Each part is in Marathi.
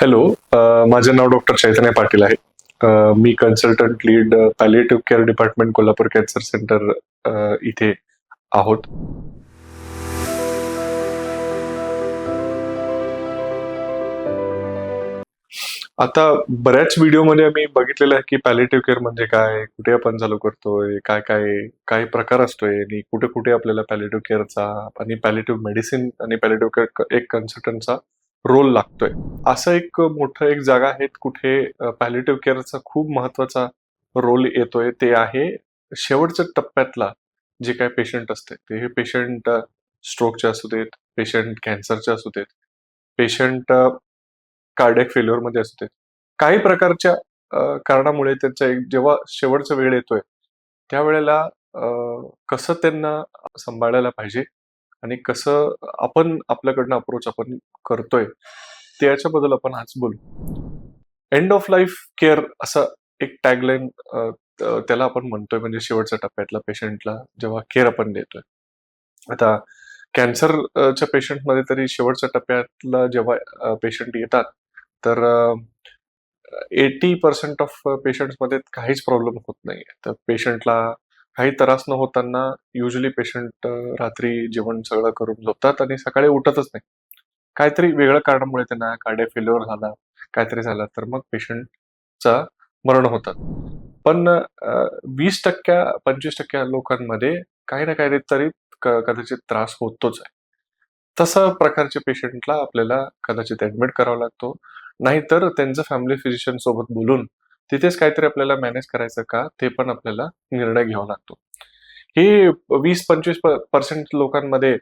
हॅलो uh, माझे नाव डॉक्टर चैतन्य पाटील आहे. Uh, मी consultant lead palliative care department Kolhapur cancer centre uh, इथे आहोत. आता बऱ्याच व्हिडिओमध्ये आम्ही बघितलेलं आहे की पॅलेटिव्ह केअर म्हणजे काय कुठे आपण चालू करतोय काय काय काय प्रकार असतोय आणि कुठे कुठे आपल्याला पॅलेटिव्ह केअरचा आणि पॅलेटिव्ह मेडिसिन आणि पॅलेटिव्ह केअर एक कन्सल्टंटचा रोल लागतोय. असं एक मोठं एक जागा आहे कुठे पॅलेटिव्ह केअरचा खूप महत्त्वाचा रोल येतोय. ते आहे शेवटच्या टप्प्यातला जे काय पेशंट असते ते हे पेशंट स्ट्रोकचे असू देत पेशंट कॅन्सरचे असू देत पेशंट कार्डियक फेल्युअरमध्ये असू देत. काही प्रकारच्या कारणामुळे त्यांचा एक जेव्हा शेवटचा वेळ येतोय त्यावेळेला कसं त्यांना सांभाळायला पाहिजे? आणि कसं आपण आपल्याकडनं अप्रोच आपण करतोय त्याच्याबद्दल आपण आज बोलू. एंड ऑफ लाईफ केअर असं एक टॅगलाईन त्याला आपण म्हणतोय म्हणजे शेवटच्या टप्प्यातला पेशंटला जेव्हा केअर आपण देतोय. आता कॅन्सरच्या पेशंटमध्ये तरी शेवटच्या टप्प्यातला जेव्हा पेशंट येतात तर एटी पर्सेंट ऑफ पेशंटमध्ये काहीच प्रॉब्लेम होत नाही तर पेशंटला काही त्रास न होताना युजली पेशंट रात्री जेवण सगळं करून झोपतात आणि सकाळी उठतच नाही. काहीतरी वेगळ्या कारणामुळे त्यांना कार्डिया फेल्युअर झाला काहीतरी झालं तर मग पेशंटचा मरण होतात पण वीस टक्क्या पंचवीस टक्क्या लोकांमध्ये काही ना काही तरी कदाचित त्रास होतोच आहे. तसा प्रकारच्या पेशंटला आपल्याला कदाचित ऍडमिट करावा लागतो. नाहीतर त्यांचं फॅमिली फिजिशियन सोबत बोलून तिथेच काहीतरी आपल्याला मॅनेज करायचं का ते पण आपल्याला निर्णय घ्यावा लागतो. हे वीस पंचवीस पर्सेंट लोकांमध्ये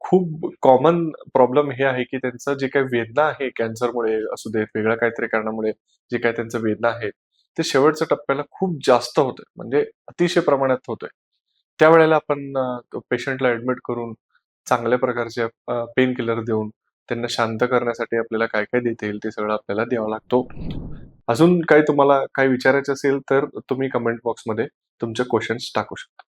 खूप कॉमन प्रॉब्लेम हे आहे की त्यांचं जे काही वेदना आहे कॅन्सरमुळे असू देत वेगळ्या काहीतरी कारणामुळे जे काही त्यांचं वेदना आहे ते शेवटच्या टप्प्याला खूप जास्त होतंय. म्हणजे अतिशय प्रमाणात होतंय. त्यावेळेला आपण पेशंटला ऍडमिट करून चांगल्या प्रकारचे पेन किलर देऊन त्यांना शांत करण्यासाठी आपल्याला काय काय देता येईल ते सगळं आपल्याला द्यावं लागतो. अजून काही तुम्हाला काही विचारायचं असेल तर तुम्ही कमेंट बॉक्समध्ये तुमचे क्वेश्चन्स टाकू शकता.